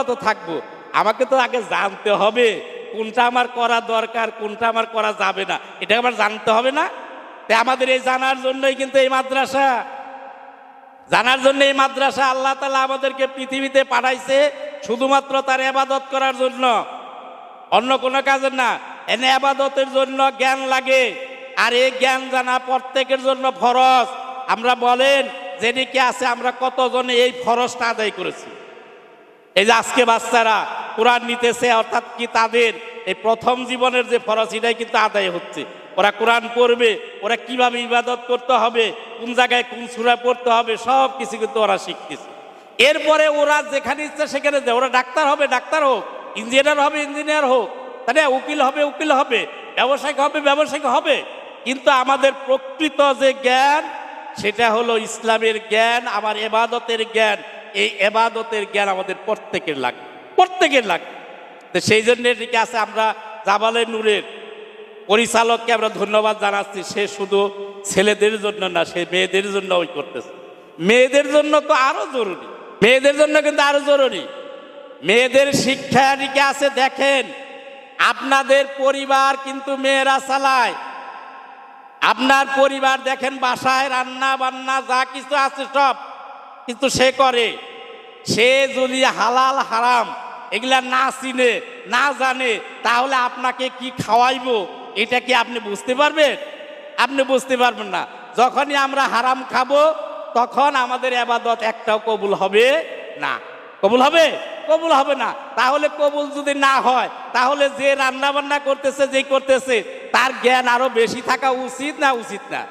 অবিরত থাকব। আমাকে তো আগে জানতে হবে কোনটা আমার করা দরকার, কোনটা আমার করা যাবে না। এটা আমার জানতে হবে না? তাই আমাদের এই জানার জন্যই কিন্তু এই মাদ্রাসা। জানার জন্য এই মাদ্রাসা আল্লাহ তালা আমাদেরকে পৃথিবীতে পাঠাইছে শুধুমাত্র তার এবাদত করার জন্য। অন্য কোনো কাজের না, এনে আবাদতের জন্য জ্ঞান লাগে। আর এই জ্ঞান জানা প্রত্যেকের জন্য ফরজ। আমরা বলেন, যেদিকে আছে আমরা কতজনে এই ফরজটা আদায় করেছি। এই যে আজকে বাচ্চারা কোরআন নিতেছে, অর্থাৎ কি তাদের এই প্রথম জীবনের যে ফরজ, এটাই কিন্তু আদায় হচ্ছে। ওরা কোরআন পড়বে, ওরা কীভাবে ইবাদত করতে হবে, কোন জায়গায় কোন সুরা পড়তে হবে সব কিছু কিন্তু ওরা শিখতেছে। এরপরে ওরা যেখানে ইচ্ছা সেখানে যায়। ওরা ডাক্তার হবে, ডাক্তার হোক, ইঞ্জিনিয়ার হবে, ইঞ্জিনিয়ার হোক, তাহলে উকিল হবে উকিল হবে, ব্যবসায়িক হবে ব্যবসায়িক হবে। কিন্তু আমাদের প্রকৃত যে জ্ঞান, সেটা হলো ইসলামের জ্ঞান, আমার এবাদতের জ্ঞান। এই এবাদতের জ্ঞান আমাদের প্রত্যেকের লাগবে প্রত্যেকের লাগবে তো সেই জন্য এটিকে আছে আমরা জাবালে নূরের পরিচালককে আমরা ধন্যবাদ জানাচ্ছি। সে শুধু ছেলেদের জন্য না, সে মেয়েদের জন্য ওই করতেছে। মেয়েদের জন্য তো আরও জরুরি। মেয়েদের জন্য কিন্তু আরও জরুরি। মেয়েদের শিক্ষা এদিকে আছে, দেখেন। আপনাদের পরিবার কিন্তু মেয়েরা চালায়। আপনার পরিবার দেখেন বাসায় রান্না বান্না যা কিছু আছে সব কিন্তু সে করে। সে যদি হালাল, হারাম, এগুলা না চিনে, না জানে, তাহলে আপনাকে কি খাওয়াইবো? এটা কি আপনি বুঝতে পারবেন? আপনি বুঝতে পারবেন না। যখনই আমরা হারাম খাব, তখন আমাদের আবাদত একটাও কবুল হবে না। কবুল হবে? কবুল হবে না। তাহলে কবুল যদি না হয়, তাহলে যে রান্না বান্না করতেছে যে করতেছে, তার জ্ঞান আরও বেশি থাকা উচিত না উচিত না?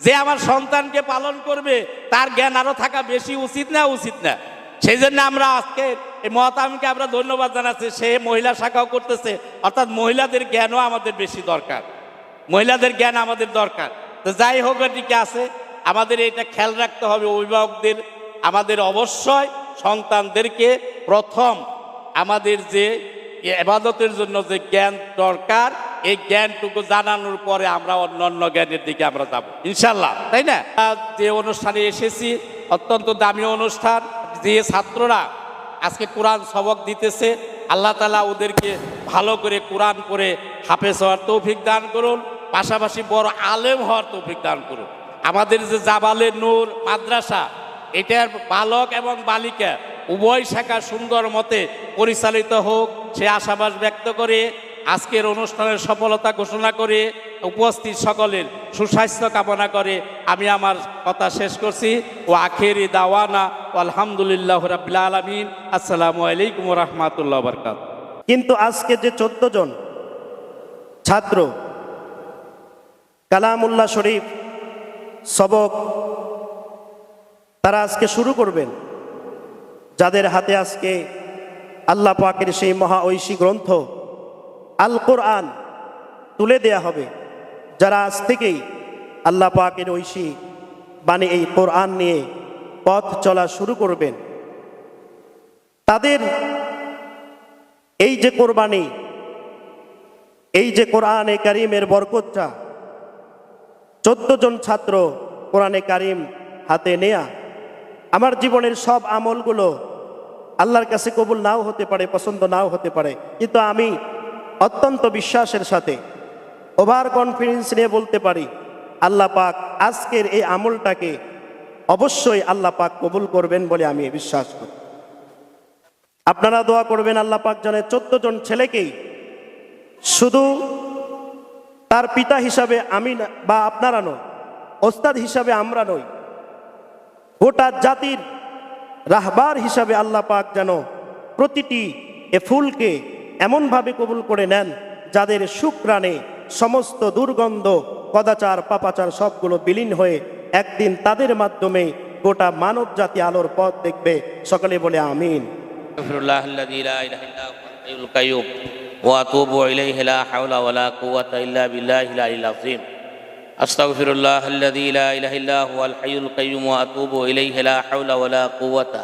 যে আমার সন্তানকে পালন করবে, তার জ্ঞান আরও থাকা বেশি উচিত না উচিত না? সেই জন্য আমরা আজকে এই মহাতামিকে আমরা ধন্যবাদ জানাচ্ছি। সে মহিলা শাখাও করতেছে। অর্থাৎ মহিলাদের জ্ঞানও আমাদের বেশি দরকার। মহিলাদের জ্ঞান আমাদের দরকার। তো যাই হোক এটিকে আছে। আমাদের এটা খেয়াল রাখতে হবে অভিভাবকদের। আমাদের অবশ্যই সন্তানদেরকে প্রথম আমাদের যে এবাদতের জন্য যে জ্ঞান দরকার, এই জ্ঞানটুকু জানানোর পরে আমরা অন্য অন্য জ্ঞানের দিকে আমরা যাব। ইনশাল্লাহ তাই না? যে অনুষ্ঠানে এসেছি, অত্যন্ত দামি অনুষ্ঠান। যে ছাত্ররা আজকে কোরআন সবক দিতেছে। আল্লাহ তালা ওদেরকে ভালো করে কোরআন করে হাফেজ হওয়ার তৌফিক দান করুন, পাশাপাশি বড় আলেম হওয়ার তৌফিক দান করুন। আমাদের যে জাবালে নূর মাদ্রাসা, এটার বালক এবং বালিকা উভয় শাখা সুন্দর মতে পরিচালিত হোক, সে আশাবাস ব্যক্ত করে আজকের অনুষ্ঠানের সফলতা ঘোষণা করে উপস্থিত সকলের সুস্বাস্থ্য কামনা করে আমি আমার কথা শেষ করছি। ও আখেরি দাওয়ানা, আলহামদুলিল্লাহ রাবিল আলমিন। আসসালামু আলাইকুম রহমতুল্লাহ বরকাত কিন্তু আজকে যে চোদ্দ জন ছাত্র কালামুল্লাহ শরীফ সবক তারা আজকে শুরু করবেন, যাদের হাতে আজকে আল্লাহ পাকের সেই মহা ঐশী গ্রন্থ আল কোরআন তুলে দেয়া হবে। যারা আজ থেকেই আল্লাহ পাকের ঐশী বাণী এই কোরআন নিয়ে পথ চলা শুরু করবেন, তাদের এই যে কোরবানি, এই যে কোরআনে কারিমের বরকতটা, চোদ্দ জন ছাত্র কোরআনে কারিম হাতে নেয়া, আমার জীবনের সব আমলগুলো আল্লাহর কাছে কবুল নাও হতে পারে, পছন্দ নাও হতে পারে, কিন্তু আমি অত্যন্ত বিশ্বাসের সাথে ওভার কনফিডেন্স নিয়ে বলতে পারি, আল্লাহ পাক আজকের এই আমলটাকে অবশ্যই আল্লাহ পাক কবুল করবেন বলে আমি বিশ্বাস করি। আপনারা দোয়া করবেন আল্লাহ পাক জানে চোদ্দ জন ছেলেকেই শুধু তার পিতা হিসাবে আমি বা আপনারা নয়, ওস্তাদ হিসাবে আমরা নই, গোটা জাতির রাহবার হিসাবে আল্লাহ পাক যেন প্রতিটি এ ফুলকে এমনভাবে কবুল করে নেন যাদের সুপ্রাণে সমস্ত দুর্গন্ধ কদাচার পাপাচার সবগুলো বিলীন হয়ে একদিন তাদের মাধ্যমে গোটা মানব জাতি আলোর পথ দেখবে সকলে বলে আমিন واتوب اليه لا حول ولا قوه الا بالله العلي العظيم استغفر الله الذي لا اله الا هو الحي القيوم واتوب اليه لا حول ولا قوه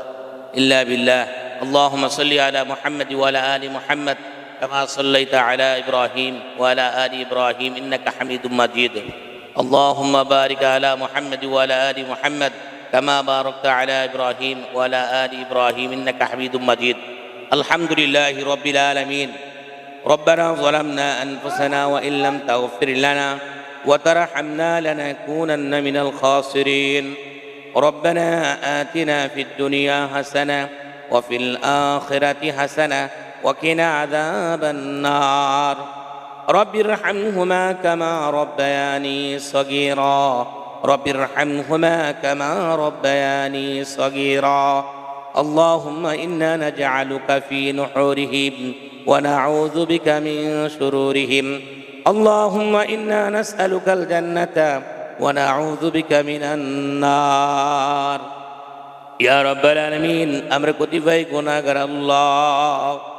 الا بالله اللهم صل على محمد وعلى ال محمد كما صليت على إبراهيم وعلى آل إبراهيم إنك حميد مجيد. اللهم بارك على محمد وعلى آل محمد كما باركت على إبراهيم وعلى آل إبراهيم إنك حميد مجيد. الحمد لله رب العالمين. ربنا ظلمنا أنفسنا وإن لم تغفر لنا وترحمنا لنكونن من الخاسرين. ربنا آتنا في الدنيا حسنة وفي الآخرة حسنة وقنا عذاب النار. رب ارحمهما كما ربياني صغيرا. رب ارحمهما كما ربياني صغيرا. اللهم إنا نجعلك في نحورهم ونعوذ بك من شرورهم. اللهم إنا نسألك الجنة ونعوذ بك من النار. يا رب العالمين أمرك كتفاي كنا الله.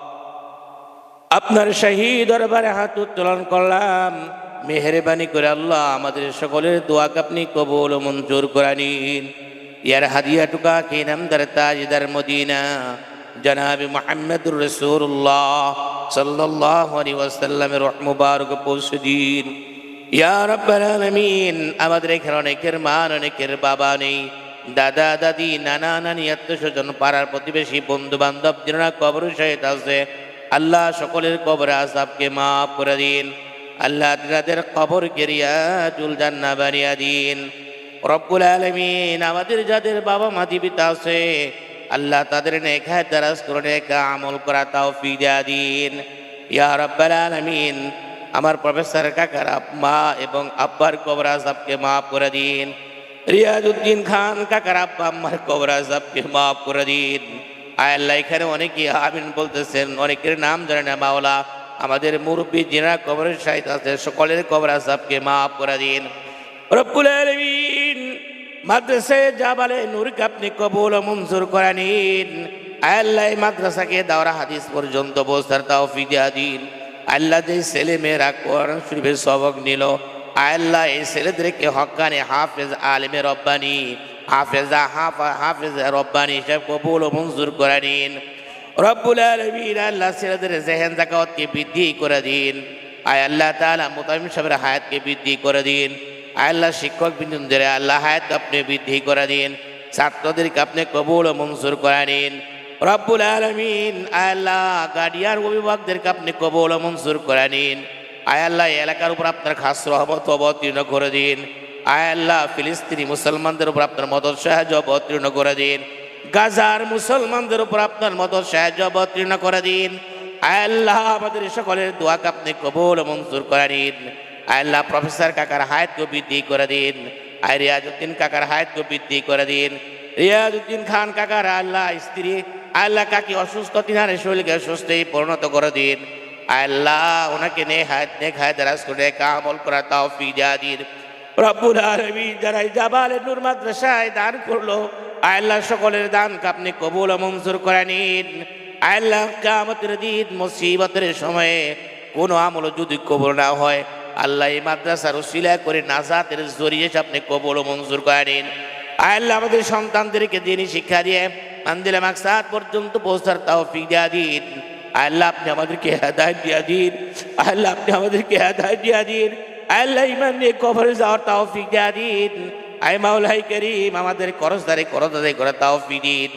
আপনার শাহী দরবারে হাত উত্তোলন করলাম। মেহরবানি করে আল্লাহ আমাদের সকলের দোয়াকে আপনি কবুল মঞ্জুর করে নিন। ইয়ার হাদিয়া টুকা কে নামদার তাজদার মদিনা? জনাব মোহাম্মদুর রসুল্লাহ সাল্লাহ আলী ওয়াসাল্লামের মুবারক পৌঁছে দিন। ইয়া রাব্বাল আলামিন, আমাদের এখানে অনেকের মান অনেকের বাবা নেই। দাদা, দাদি, নানা, নানি আত্মীয় স্বজন পাড়ার প্রতিবেশী বন্ধু বান্ধব যারা কবর সহিত আছে আল্লাহ সকলের কবর আসাবকে মাফ করে দিন। আল্লাহ তাদের কবর কেরিয়া চুল জান্না বানিয়ে দিন। রব্বুল আলমিন আমাদের যাদের বাবা মা জীবিত আছে, আল্লাহ তাদের নেখায় দারাজ করে আমল করা তাও ফিরা দিন। ইয়া রব্বাল আলমিন, আমার প্রফেসর কাকার মা এবং আব্বার কবর আসাবকে মাফ করে দিন। রিয়াজউদ্দিন খান কাকার আব্বা আম্মার কবর আসাবকে মাফ করে দিন। আল্লাহ এখানে অনেকে আমিন বলতেছেন, অনেকের নাম জানে না মাওলা। আমাদের মুরব্বী জেনা কবরের সাহিত আছে, সকলের কবর আসাবকে মাফ করে দিন। রব্বুল আলামিন, মাদ্রাসায় জাবালে আপনি কবুল ও মঞ্জুর করে নিন। আল্লাহ মাদ্রাসাকে দাওরা হাদিস পর্যন্ত বসার তাও ফিদিয়া দিন। আল্লাহ যে ছেলে মেয়েরা কোরআন শরীফের সবক নিল, আল্লাহ এই ছেলেদেরকে হকানে হাফেজ আলিমে রব্বানি। হাফেজা হাফা হাফেজ রব্বানি সব কবুল ও মঞ্জুর করে নিন। রব্বুল আলমিন আল্লাহ ছেলেদের জেহেন জাকাতকে বৃদ্ধি করে দিন। আয় আল্লাহ তাআলা মুতামিম সাহেবের হায়াতকে বৃদ্ধি করে দিন। আয় আল্লাহ শিক্ষক বিন্দুদের আল্লাহ হায়াত আপনি বৃদ্ধি করে দিন। ছাত্রদেরকে আপনি কবুল ও মঞ্জুর করে নিন। রব্বুল আলমিন আল্লাহ গার্ডিয়ান অভিভাবকদেরকে আপনি কবুল ও মঞ্জুর করে নিন। আয় আল্লাহ এলাকার উপর আপনার খাস রহমত অবতীর্ণ করে দিন। আয় আল্লাহ, ফিলিস্তিনি মুসলমানদের উপর আপনার মদত সাহায্য অবতীর্ণ করে দিন। গাজার মুসলমানদের উপর আপনার মদত সাহায্য অবতীর্ণ করে দিন। আয় আল্লাহ, আমাদের সকলের দোয়াকে আপনি কবুল মঞ্জুর করে নিন। আয় আল্লাহ, প্রফেসর কাকার হায়াতকে বৃদ্ধি করে দিন। আয় রিয়াজউদ্দিন কাকার হায়াতকে বৃদ্ধি করে দিন। রিয়াজউদ্দিন খান কাকার আল্লাহ, স্ত্রী আল্লাহ, কাকি অসুস্থ তিনার শরীরকে সুস্থই পরিণত করে দিন। আল্লাহ, ওনাকে নে হায়াত নে খায় দারাজ করে কামল করা তাও ফিজা দিন। রব্বুল আলমিন যারা এই নূর মাদ্রাসায় দান করল, আল্লাহ সকলের দানকে আপনি কবুল মঞ্জুর করে নিন। আল্লাহ কামতের দিন মুসিবতের সময়ে কোনো আমল যদি কবুল না হয়, আল্লাহ এই মাদ্রাসার উসিলা করে নাজাতের জরিয়ে আপনি কবুল মঞ্জুর করে নিন। আল্লাহ আমাদের সন্তানদেরকে দিনই শিক্ষা দিয়ে আন্দিলা মাকসাদ পর্যন্ত পৌঁছার তাও ফিরিয়া দিন। আল্লাহ আপনি আমাদেরকে হেদায়ত দিয়া দিন। আল্লাহ আপনি আমাদেরকে হেদায়ত দিয়া দিন। আল্লাহ ইমান নিয়ে কবরে যাওয়ার তাও ফিরিয়া দিন আই মাওলাই করিম আমাদের করজদারে করদারে করে তাও দিন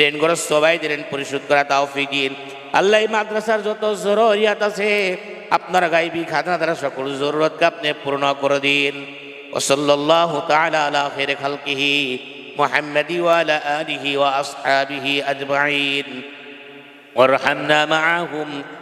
ঋণ করে সবাই ঋণ পরিশোধ করা তাও দিন আল্লাহ এই মাদ্রাসার যত জরুরিয়াত আছে আপনার গাইবি খাজনা দ্বারা সকল জরুরতকে আপনি পূর্ণ করে দিন ওসল্লাহ তাআলা আলা খের খালকিহি محمد وعلى آله وأصحابه أجمعين وارحمنا معهم